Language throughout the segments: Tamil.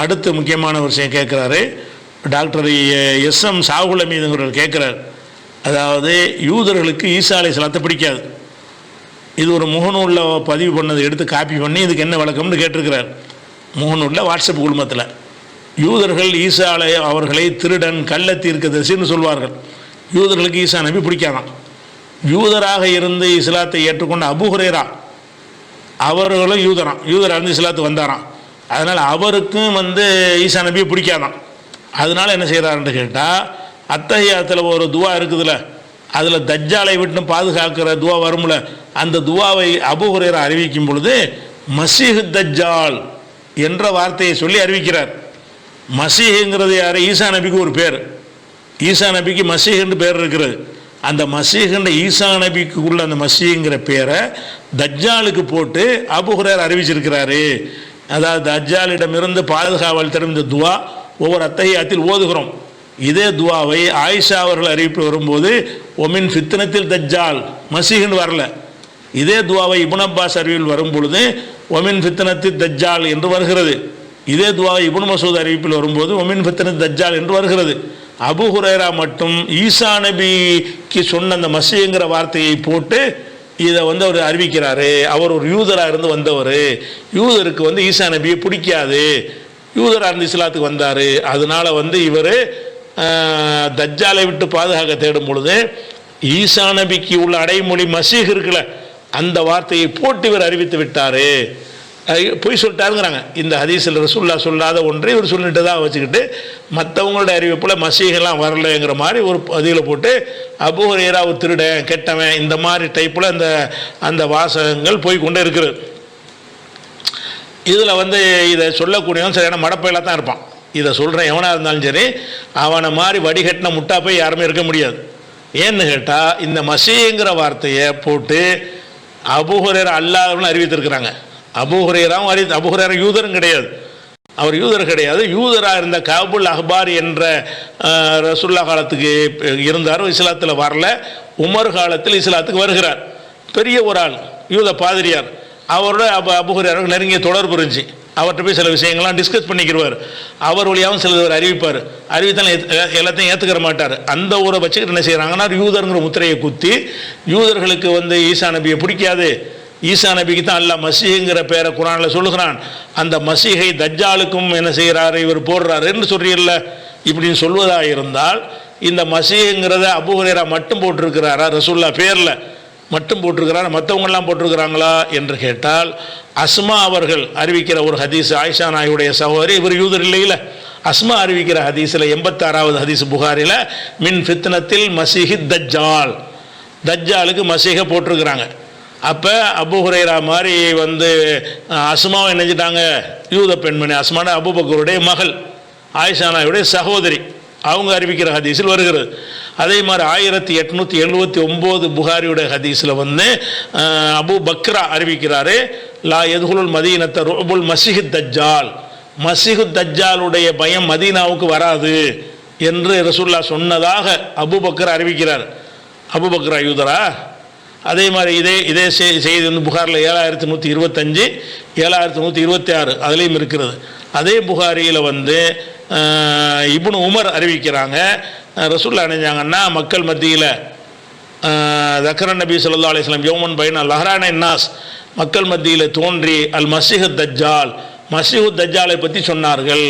அடுத்து முக்கியமான ஒரு விஷயம் கேட்குறாரு. டாக்டர் எஸ் எம் சாகுல மீதுங்கிறவர் கேட்குறார். அதாவது யூதர்களுக்கு ஈசாலை அலை பிடிக்காது. இது ஒரு முகநூலில் பதிவு பண்ணதை எடுத்து காப்பி பண்ணி இதுக்கு என்ன வழக்கம்னு கேட்டிருக்கிறார். முகநூலில் வாட்ஸ்அப் குழுமத்தில். யூதர்கள் ஈசாலை அவர்களை திருடன் கள்ள தீர்க்க தரிசின்னு சொல்வார்கள். யூதர்களுக்கு ஈசா நபி பிடிக்காதான். யூதராக இருந்து இஸ்லாத்தை ஏற்றுக்கொண்ட அபுஹுரேரா அவர்களும் யூதரான் யூதராக இருந்து இஸ்லாத்து வந்தாராம். அதனால் அவருக்கும் வந்து ஈசா நபியை பிடிக்காதான். அதனால் என்ன செய்கிறாருன்னு கேட்டால் அத்தகையத்தில் ஒரு துவா இருக்குதுல்ல அதில் தஜ்ஜாலை விட்டு பாதுகாக்கிற துவா வரும்ல அந்த துவாவை அபு அறிவிக்கும் பொழுது மசீஹ் தஜ்ஜால் என்ற வார்த்தையை சொல்லி அறிவிக்கிறார். மசீஹுங்கிறது யார்? ஈசா நபிக்கு ஒரு பேர். ஈசா நபிக்கு மசீஹ்னு பேர் இருக்கிறது. அந்த மசீஹ்ன்ற ஈசா நபிக்கு உள்ள அந்த மசீஹ்ங்கிற பேரை தஜ்ஜாலுக்கு போட்டு அபு அறிவிச்சிருக்கிறாரு. அதாவது தஜ்ஜாலிடமிருந்து பாதுகாவல் தரும் இந்த துவா ஒவ்வொரு அத்தகையத்தில் ஓதுகிறோம். இதே துவாவை ஆயிஷா அவர்கள் அறிவிப்பு வரும்போது ஒமின் ஃபித்னத்தில் தஜ்ஜால். மசிகன் வரல. இதே துவாவை இபுன் அப்பாஸ் அறிவில் வரும் பொழுது ஒமின் ஃபித்னத்தில் தஜ்ஜால் என்று வருகிறது. இதே துவாவை இபுன் மசூத் அறிவிப்பில் வரும்போது ஒமின் ஃபித்னத் தஜ்ஜால் என்று வருகிறது. அபு ஹுரேரா மட்டும் ஈசா நபிக்கு சொன்ன அந்த மசீங்கிற வார்த்தையை போட்டு இதை வந்து அவர் அறிவிக்கிறாரு. அவர் ஒரு யூதராக இருந்து வந்தவர். யூதருக்கு வந்து ஈசா நபியை பிடிக்காது. யூதராக இருந்து இஸ்லாத்துக்கு வந்தார். அதனால வந்து இவர் தஜ்ஜாலை விட்டு பாதுகாக்க தேடும் பொழுது ஈசா நபிக்கு உள்ள அடைமொழி மசீக் இருக்குல்ல அந்த வார்த்தையை போட்டு இவர் அறிவித்து விட்டார். பொய் சொல்லிட்டாருங்கிறாங்க. இந்த ஹதீஸில் ரசுல்லா சொல்லாத ஒன்றை இவர் சொல்லிட்டு தான் வச்சுக்கிட்டு மற்றவங்களோட அறிவிப்பில் மசீகெல்லாம் வரலைங்கிற மாதிரி ஒரு பதிவில் போட்டு அபு ஹுரைரா ஒரு திருடன் கெட்டவன் இந்த மாதிரி டைப்பில் அந்த அந்த வாசகங்கள் போய் கொண்டே இருக்குது இதில் வந்து இதை சொல்லக்கூடியவன் சரியான மடப்பையில தான் இருப்பான். இதை சொல்கிறேன் எவனாக இருந்தாலும் சரி அவனை மாதிரி வடிகட்டின முட்டா போய் யாருமே இருக்க முடியாது. ஏன்னு கேட்டால் இந்த மசீங்கிற வார்த்தையை போட்டு அபுஹுரேரா அல்லாதவன்னு அறிவித்திருக்கிறாங்க. அபுஹுரேராவும் அறிவி அபுஹுரேரா யூதரும் கிடையாது. அவர் யூதர் கிடையாது. யூதராக இருந்த காபுல் அஹ்பார் என்ற ரசுல்லா காலத்துக்கு இருந்தார் இஸ்லாத்தில் வரல. உமர் காலத்தில் இஸ்லாத்துக்கு வருகிறார். பெரிய ஒரு ஆள் யூத பாதிரியார். அவரோட அபு அபுஹுரேராவுக்கு நெருங்கிய தொடர்பு இருந்துச்சு. அவர்கிட்ட போய் சில விஷயங்கள்லாம் டிஸ்கஸ் பண்ணிக்கிடுவார் அவர் வழியாகவும் சிலர் அறிவிப்பார். அறிவித்தாலும் எல்லாத்தையும் ஏற்றுக்கிற மாட்டார். அந்த ஊரை வச்சுக்கிட்டு என்ன செய்கிறாங்கன்னா யூதருங்கிற முத்திரையை குத்தி யூதர்களுக்கு வந்து ஈசா நபியை பிடிக்காது. ஈசா நபிக்கு தான் அல்லாஹ் மசீஹுங்கிற பேரை குரானில் சொல்லுகிறான். அந்த மசீகை தஜ்ஜாலுக்கும் என்ன செய்கிறாரு இவர் போடுறாருன்னு சொல்றீல்ல இப்படின்னு சொல்வதாக இருந்தால் இந்த மசீஹுங்கிறத அபு மட்டும் போட்டிருக்கிறாரா? ரசூல்லா பேரில் மட்டும் போட்டிருக்கிறாரா? மற்றவங்கெல்லாம் போட்டிருக்கிறாங்களா என்று கேட்டால் அஸ்மா அவர்கள் அறிவிக்கிற ஒரு ஹதீஸ் ஆயிஷா நாயுடைய சகோதரி இவர் யூதர் இல்லையில. அஸ்மா அறிவிக்கிற ஹதீஸில் எண்பத்தாறாவது ஹதீஸ் புகாரில் மின் ஃபித்னத்தில் மசீஹி தஜ்ஜால். தஜ்ஜாலுக்கு மசீகை போட்டிருக்கிறாங்க. அப்போ அபு ஹுரைரா மாதிரி வந்து அசுமாவை அஸ்மாவை நினைச்சிட்டாங்க யூத பெண்மணி அஸ்மான அபுபக்கருடைய மகள் ஆயிஷானாவுடைய சகோதரி. அவங்க அறிவிக்கிற ஹதீஸில் வருகிறது. அதே மாதிரி ஆயிரத்தி எட்நூற்றி எழுபத்தி ஒம்பது புகாரியுடைய ஹதீஸில் வந்து அபு பக்ரா அறிவிக்கிறாரு லா எதுகுலுல் மதீனத்தை ரொபுல் மசிஹு தஜ்ஜால். மசிஹு தஜ்ஜாலுடைய பயம் மதீனாவுக்கு வராது என்று ரசூல்லா சொன்னதாக அபுபக்கர் அறிவிக்கிறார். அபுபக்ரா யூதரா அதே மாதிரி இதே இதே செய்- செய்தி வந்து புகாரில் ஏழாயிரத்தி நூற்றி இருபத்தஞ்சு ஏழாயிரத்தி நூற்றி இருபத்தி ஆறு அதுலேயும் இருக்கிறது. அதே புகாரியில் வந்து இப்னு உமர் அறிவிக்கிறாங்க ரசூல்லா அணிஞ்சாங்கன்னா மக்கள் மத்தியில் தக்கரன் நபி சொல்லா அலிஸ்லாம் யோமன் பைன் அல் அஹ்ரான நாஸ் மக்கள் மத்தியில் தோன்றி அல் மசிஹு தஜ்ஜால். மசிஹு தஜ்ஜாலை பற்றி சொன்னார்கள்.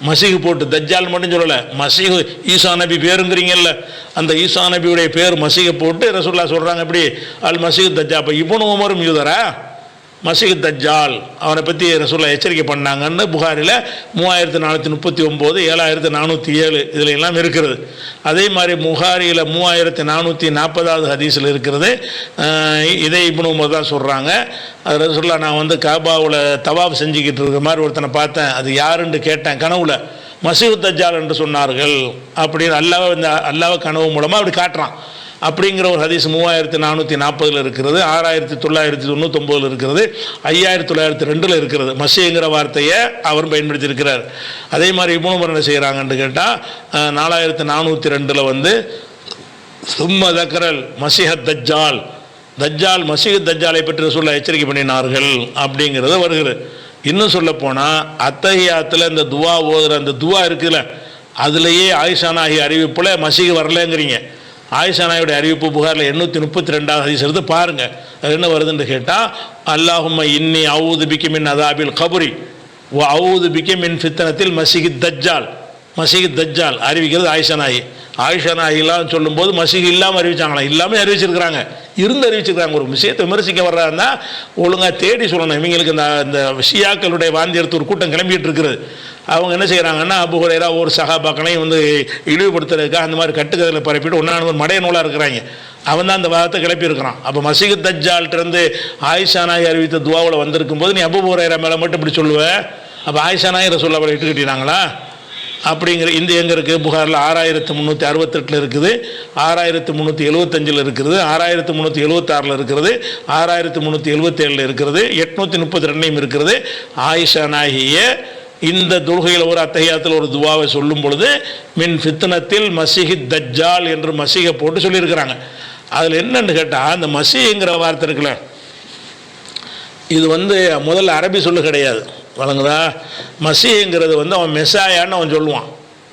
மசிஹு போட்டு தஜ்ஜால் மட்டும் சொல்லலை மசிஹு ஈசா நபி பேருங்கிறீங்கல்ல அந்த ஈசா நபியுடைய பேர் மசீகை போட்டு ரசூல்லா சொல்கிறாங்க எப்படி? அல் மசிஹு தஜ்ஜா அப்போ இப்னு உமரும் யூதரா? மசீஹ் தஜ்ஜால் அவனை பற்றி ரசூலா எச்சரிக்கை பண்ணாங்கன்னு புகாரில் மூவாயிரத்து நானூற்றி முப்பத்தி ஒம்பது ஏழாயிரத்து நானூற்றி ஏழு இதில் எல்லாம் இருக்கிறது அதே மாதிரி புகாரியில் மூவாயிரத்து நானூற்றி நாற்பதாவது ஹதீஸில் இருக்கிறது இதை இதே இப்னு தான் சொல்கிறாங்க அது ரசூல்லா நான் வந்து காபாவில் தவாப் செஞ்சுக்கிட்டு இருக்கிற மாதிரி ஒருத்தனை பார்த்தேன். அது யாருன்னு கேட்டேன். கனவுல. மசீஹ் தஜ்ஜால் என்று சொன்னார்கள். அப்படின்னு அல்லாவை இந்த அல்லாவை கனவு மூலமாக அப்படி காட்டுறான். அப்படிங்கிற ஒரு ஹதீஸ் மூவாயிரத்தி நானூற்றி நாற்பதில் இருக்கிறது ஆறாயிரத்தி தொள்ளாயிரத்தி தொண்ணூத்தொம்போதில் இருக்கிறது ஐயாயிரத்தி தொள்ளாயிரத்தி ரெண்டில் இருக்கிறது. மசிங்கிற வார்த்தையை அவர் பயன்படுத்தியிருக்கிறார். அதே மாதிரி இபுணு என்ன செய்கிறாங்கன்னு கேட்டால் நாலாயிரத்தி நானூற்றி ரெண்டில் வந்து சும்ம தக்கரல் மசிஹத் தஜ்ஜால் தஜ்ஜால் மசிஹத் தஜ்ஜாலை பற்றி சொல்ல எச்சரிக்கை பண்ணினார்கள் அப்படிங்கிறது வருகிறது. இன்னும் சொல்லப்போனால் அத்தகையாத்தில் இந்த துவா ஓதுற அந்த துவா இருக்குதுல்ல அதுலேயே ஆயிஷா அறிவிப்பில் மசிக வரலங்கிறீங்க. ஆயிஷா நாயுடைய அறிவிப்பு புகாரில் எண்ணூற்றி முப்பத்தி ரெண்டாவது ஹதீஸ் எடுத்து பாருங்கள் அது என்ன வருதுன்னு கேட்டால் அல்லாஹும் இன்னி அவுது பிக்கிமின் அதாபில் கபுரி ஓ அவுது பிக்கிமின் ஃபித்தனத்தில் மசிகி தஜ்ஜால். மசிகி தஜ்ஜால் அறிவிக்கிறது ஆயிஷா நாயி ஆயிஷா நாயிலாம் சொல்லும்போது மசிகி இல்லாமல் அறிவிச்சாங்களாம் இல்லாமல் அறிவிச்சிருக்கிறாங்க. இருந்து அறிவிச்சிருக்காங்க ஒரு விஷயத்தை விமர்சிக்க வர்றாருன்னா ஒழுங்காக தேடி சொல்லணும். இவங்களுக்கு இந்த இந்த ஷியாக்களுடைய வாந்தி எடுத்து ஒரு கூட்டம் கிளம்பிட்டு இருக்கிறது அவங்க என்ன செய்கிறாங்கன்னா அபு ஹுரேரா ஒரு சகாபாக்களையும் வந்து இழிவுபடுத்துறதுக்காக அந்த மாதிரி கட்டுக்கதில் பரப்பிட்டு ஒன்றான ஒரு மடைய நூலாக இருக்கிறாங்க. அவன் தான் அந்த வாதத்தை கிளப்பியிருக்கிறான். அப்போ மசீகு தஜ்ஜால்ட்டிருந்து ஆயிஷா நாய் அறிவித்த துவாவில் வந்திருக்கும் போது நீ அபு ஹுரேரா மேலே மட்டும் இப்படி சொல்லுவ? அப்போ ஆயிஷா நாய் ரசூல்லா அவளை இட்டுக்கிட்டாங்களா அப்படிங்கிற இந்த எங்கே இருக்குது புகாரில் ஆறாயிரத்து முந்நூற்றி அறுபத்தெட்டில் இருக்குது. ஆறாயிரத்து முந்நூற்றி எழுபத்தஞ்சில் இருக்குது. ஆறாயிரத்து முந்நூற்றி எழுபத்தாறில் இருக்கிறது ஆறாயிரத்து முந்நூற்றி எழுபத்தேழில் இருக்கிறது எட்நூற்றி முப்பத்தி ரெண்டையும் இருக்கிறது ஆயிஷா நாயகியை இந்த தொழுகையில் ஒரு அத்தகையாத்தில் ஒரு துவாவை சொல்லும் பொழுது மின் ஃபித்னத்தில் மசிஹி தஜ்ஜால் என்று மசிகை போட்டு சொல்லியிருக்கிறாங்க. அதில் என்னன்னு கேட்டால் அந்த மசிங்கிற வார்த்தை இருக்குல்ல இது வந்து முதல்ல அரபி சொல்லு கிடையாது. வழங்குதா? மசிங்கிறது வந்து அவன் மெசாயான்னு அவன் சொல்லுவான்.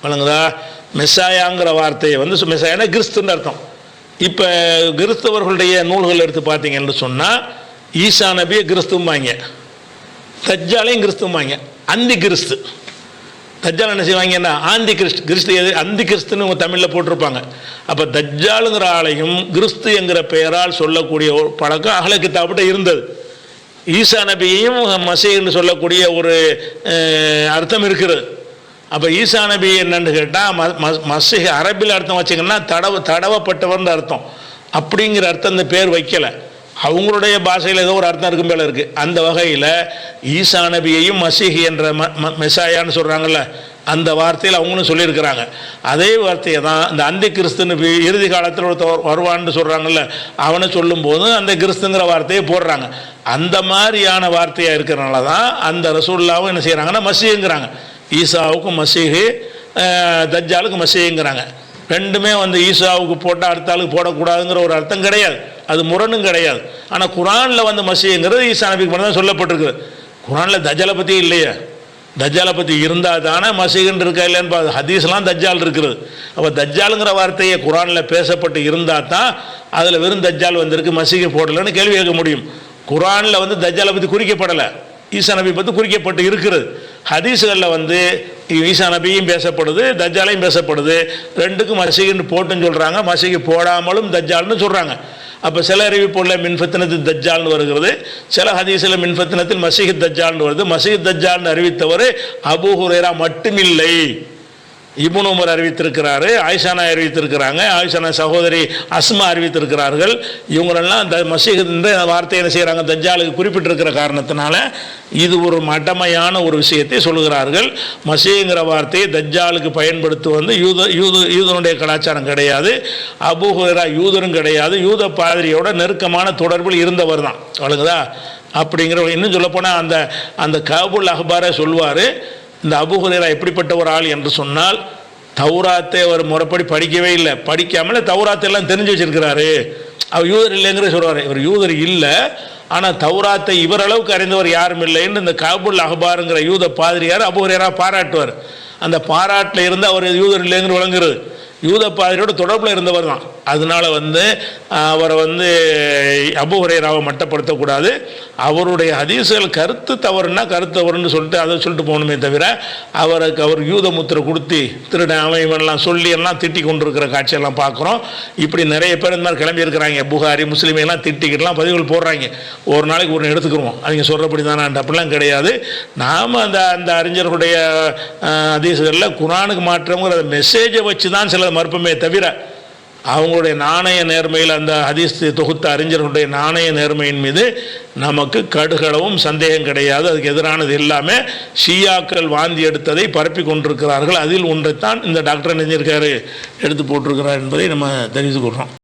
வழங்குதா? மெசாயாங்கிற வார்த்தையை வந்து சு- மெசாயானா கிறிஸ்துன்னு அர்த்தம். இப்போ கிறிஸ்தவர்களுடைய நூல்கள் எடுத்து பார்த்தீங்கன்னு சொன்னால் ஈசா நபியை கிறிஸ்துவாங்க தஜ்ஜாலையும் கிறிஸ்துவாங்க அந்தி கிறிஸ்து தஜ்ஜால் என்ன செய்வாங்கன்னா ஆந்தி கிறிஸ்து கிறிஸ்து எது அந்தி கிறிஸ்துன்னு உங்கள் தமிழில் போட்டிருப்பாங்க. அப்போ தஜ்ஜாலுங்கிற ஆளையும் கிறிஸ்து என்கிற பெயரால் சொல்லக்கூடிய ஒரு பழக்கம் அகல கித்தாப்பிட்ட இருந்தது. ஈசா நபியையும் மசேன்னு சொல்லக்கூடிய ஒரு அர்த்தம் இருக்கிறது. அப்போ ஈசா நபி என்னன்னு கேட்டால் மசிஹ் அரபில் அர்த்தம் வச்சிங்கன்னா தடவ தடவப்பட்டவர்னு அர்த்தம். அப்படிங்கிற அர்த்தம் இந்த பேர் வைக்கலை. அவங்களுடைய பாஷையில் ஏதோ ஒரு அர்த்தம் இருக்கும் போல இருக்குது அந்த வகையில் ஈசா நபியையும் மசீஹ் என்ற ம ம- மெசாயான்னு சொல்கிறாங்கல்ல அந்த வார்த்தையில் அவங்களும் சொல்லியிருக்கிறாங்க. அதே வார்த்தையை தான் இந்த அந்தி கிறிஸ்துன்னு இறுதி காலத்தில் ஒருத்தர் வருவான்னு சொல்கிறாங்கல்ல அவனை சொல்லும்போது அந்த கிறிஸ்துங்கிற வார்த்தையை போடுறாங்க. அந்த மாதிரியான வார்த்தையாக இருக்கிறனால தான் அந்த ரசூல்லாவும் என்ன செய்கிறாங்கன்னா மசீங்கிறாங்க ஈசாவுக்கும் மசீஹு அஹ், தஜ்ஜாலுக்கு மசீங்கிறாங்க ரெண்டுமே வந்து ஈசாவுக்கு போட்டால் அடுத்த ஆளுக்கு போடக்கூடாதுங்கிற ஒரு அர்த்தம் கிடையாது. அது முரணும் கிடையாது. ஆனால் குரானில் வந்து மசீங்கிறது ஈசா நபிக்கு மட்டும் தான் சொல்லப்பட்டிருக்குது. குரானில் தஜாலை பற்றி இல்லையே. தஜ்ஜாலை பற்றி இருந்தால் தானே மசீகன் இருக்கா இல்லைன்னு பார்த்து ஹதீஸ்லாம் தஜ்ஜால் இருக்குது. அப்போ தஜ்ஜாலுங்கிற வார்த்தையை குரானில் பேசப்பட்டு இருந்தால் தான் அதில் வெறும் தஜ்ஜால் வந்திருக்கு மசீகை போடலைன்னு கேள்வி கேட்க முடியும். குரானில் வந்து தஜ்ஜாலை பற்றி குறிக்கப்படலை. ஈசா நபி பற்றி குறிக்கப்பட்டு இருக்கிறது ஹதீஸுகளில் வந்து ஈசா நபியும் பேசப்படுது தஜ்ஜாலையும் பேசப்படுது. ரெண்டுக்கும் மசீகன்னு போட்டுன்னு சொல்கிறாங்க மசீகை போடாமலும் தஜ்ஜால்னு சொல்கிறாங்க அப்போ சில அறிவிப்புள்ள மின்ஃபத்தினத்து தஜ்ஜால்னு வருகிறது. சில ஹதீஸில் மின்ஃபத்தினத்தில் மசீஹ் தஜ்ஜால்னு வருது. மசீஹ் தஜ்ஜால்னு அறிவித்தவர் அபூஹுரேரா மட்டுமில்லை. இபுன் உமர் அறிவித்திருக்கிறாரு ஆயிஷானா அறிவித்திருக்கிறாங்க ஆயிஷானா சகோதரி அஸ்மா அறிவித்திருக்கிறார்கள். இவங்களெல்லாம் இந்த மசீஹ் இந்த வார்த்தையை என்ன செய்கிறாங்க தஜ்ஜாலுக்கு குறிப்பிட்டிருக்கிற காரணத்தினால இது ஒரு மடமையான ஒரு விஷயத்தை சொல்லுகிறார்கள். மசீங்கிற வார்த்தையை தஜ்ஜாலுக்கு பயன்படுத்துவது யூத யூது யூதனுடைய கலாச்சாரம் கிடையாது. அபூ யூதரும் கிடையாது. யூத பாதிரியோட நெருக்கமான தொடர்பில் இருந்தவர் தான். வழங்குதா அப்படிங்கிற இன்னும் சொல்லப்போனால் அந்த அந்த காபுல் அஹ்பாரை சொல்வார் இந்த அபுஹுரேரா எப்படிப்பட்ட ஒரு ஆள் என்று சொன்னால் தௌராத்தை அவர் முறைப்படி படிக்கவே இல்லை. படிக்காமல் தௌராத்தை எல்லாம் தெரிஞ்சு வச்சிருக்கிறாரு. அவர் யூதர் இல்லைங்கிற சொல்வார் இவர் யூதர் இல்லை. ஆனால் தௌராத்தை இவரளவுக்கு அறிந்தவர் யாரும் இல்லைன்னு இந்த காபுல் அஹ்பாருங்கிற யூத பாதிரியார் அபுஹுரேரா பாராட்டுவார். அந்த பாராட்டில் இருந்து அவர் யூதர் இல்லைங்கிற விளங்குறது. யூத பாதிரியோட தொடர்பில் இருந்தவர் தான். அதனால வந்து அவரை வந்து அபுஹுரைராவை மட்டப்படுத்தக்கூடாது. அவருடைய ஹதீசுகள் கருத்து தவறுனா கருத்து தவறுன்னு சொல்லிட்டு அதை சொல்லிட்டு போகணுமே தவிர அவருக்கு அவர் யூத முத்திரை கொடுத்து திருடன் அவன் இவன்லாம் சொல்லி எல்லாம் திட்டி கொண்டிருக்கிற காட்சியெல்லாம் பார்க்குறோம். இப்படி நிறைய பேர் இந்த மாதிரி கிளம்பி இருக்கிறாங்க. புகாரி முஸ்லீம் எல்லாம் திட்டிக்கிட்டுலாம் பதிவுகள் போடுறாங்க. ஒரு நாளைக்கு ஒன்று எடுத்துக்கிறோம் அவங்க சொல்கிறபடி தானே அப்படிலாம் கிடையாது. நாம் அந்த அந்த அறிஞர்களுடைய ஹதீசுகளில் குரானுக்கு மாற்றங்கிற மெசேஜை வச்சு தான் சில மறுப்புமே தவிர அவங்களுடைய நாணய நேர்மையில் அந்த ஹதீஸ் தொகுத்த அறிஞர்களுடைய நாணய நேர்மையின் மீது நமக்கு கடுகளவும் சந்தேகம் கிடையாது. அதுக்கு எதிரானது எல்லாமே ஷியாக்கள் வாந்தி எடுத்ததை பரப்பி கொண்டிருக்கிறார்கள். அதில் ஒன்றைத்தான் இந்த டாக்டர் நெஞ்சிருக்காரு எடுத்து போட்டிருக்கிறார் என்பதை நம்ம தெரிந்து கொள்கிறோம்